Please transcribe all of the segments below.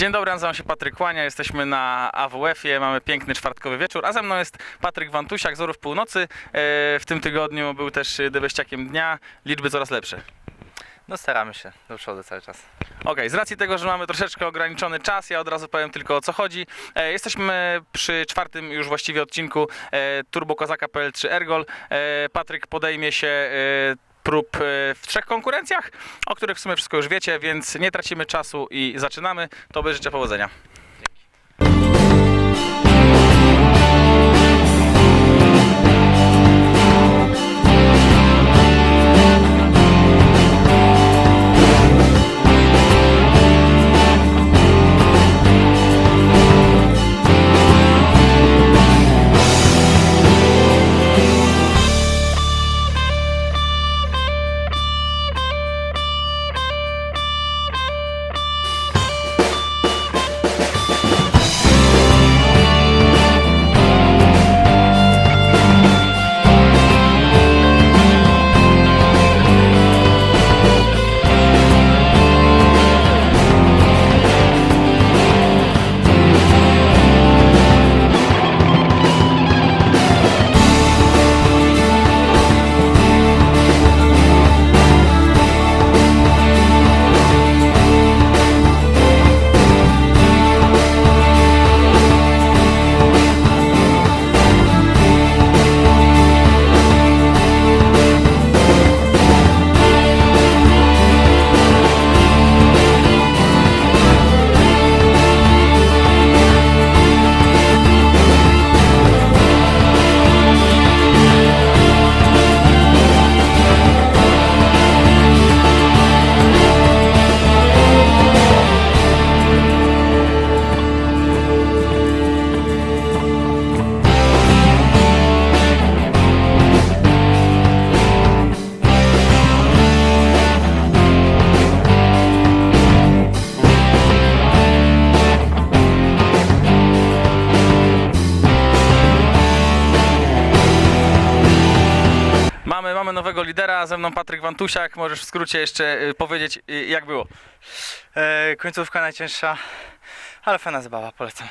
Dzień dobry, nazywam się Patryk Łania, jesteśmy na AWF-ie, mamy piękny czwartkowy wieczór, a ze mną jest Patryk Wantusiak z Orów Północy. E, W tym tygodniu był też debeściakiem dnia, liczby coraz lepsze. No staramy się do przodu cały czas. Okej, z racji tego, że mamy troszeczkę ograniczony czas, ja od razu powiem tylko o co chodzi. E, Jesteśmy przy czwartym już właściwie odcinku e, Turbo Kozaka PL3 Ergol. E, Patryk podejmie się e, prób e, w trzech konkurencjach, o których w sumie wszystko już wiecie, więc nie tracimy czasu i zaczynamy. To życzę powodzenia. Mamy, nowego lidera, ze mną Patryk Wantusiak. Możesz w skrócie jeszcze y, powiedzieć, y, jak było. E, końcówka najcięższa, ale fajna zabawa, polecam.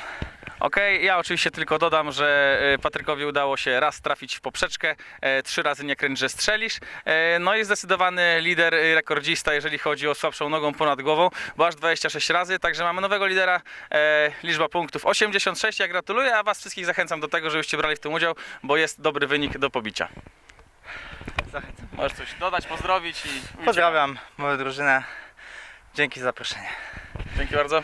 Okej, ja oczywiście tylko dodam, że y, Patrykowi udało się raz trafić w poprzeczkę, e, trzy razy nie kręć, że strzelisz. E, No i zdecydowany lider, rekordzista, jeżeli chodzi o słabszą nogą ponad głową, bo aż 26 razy, także mamy nowego lidera, e, liczba punktów 86, ja gratuluję, a Was wszystkich zachęcam do tego, żebyście brali w tym udział, bo jest dobry wynik do pobicia. Zachęcam. Możesz coś dodać, pozdrowić i... Pozdrawiam moją drużynę. Dzięki za zaproszenie. Dzięki bardzo.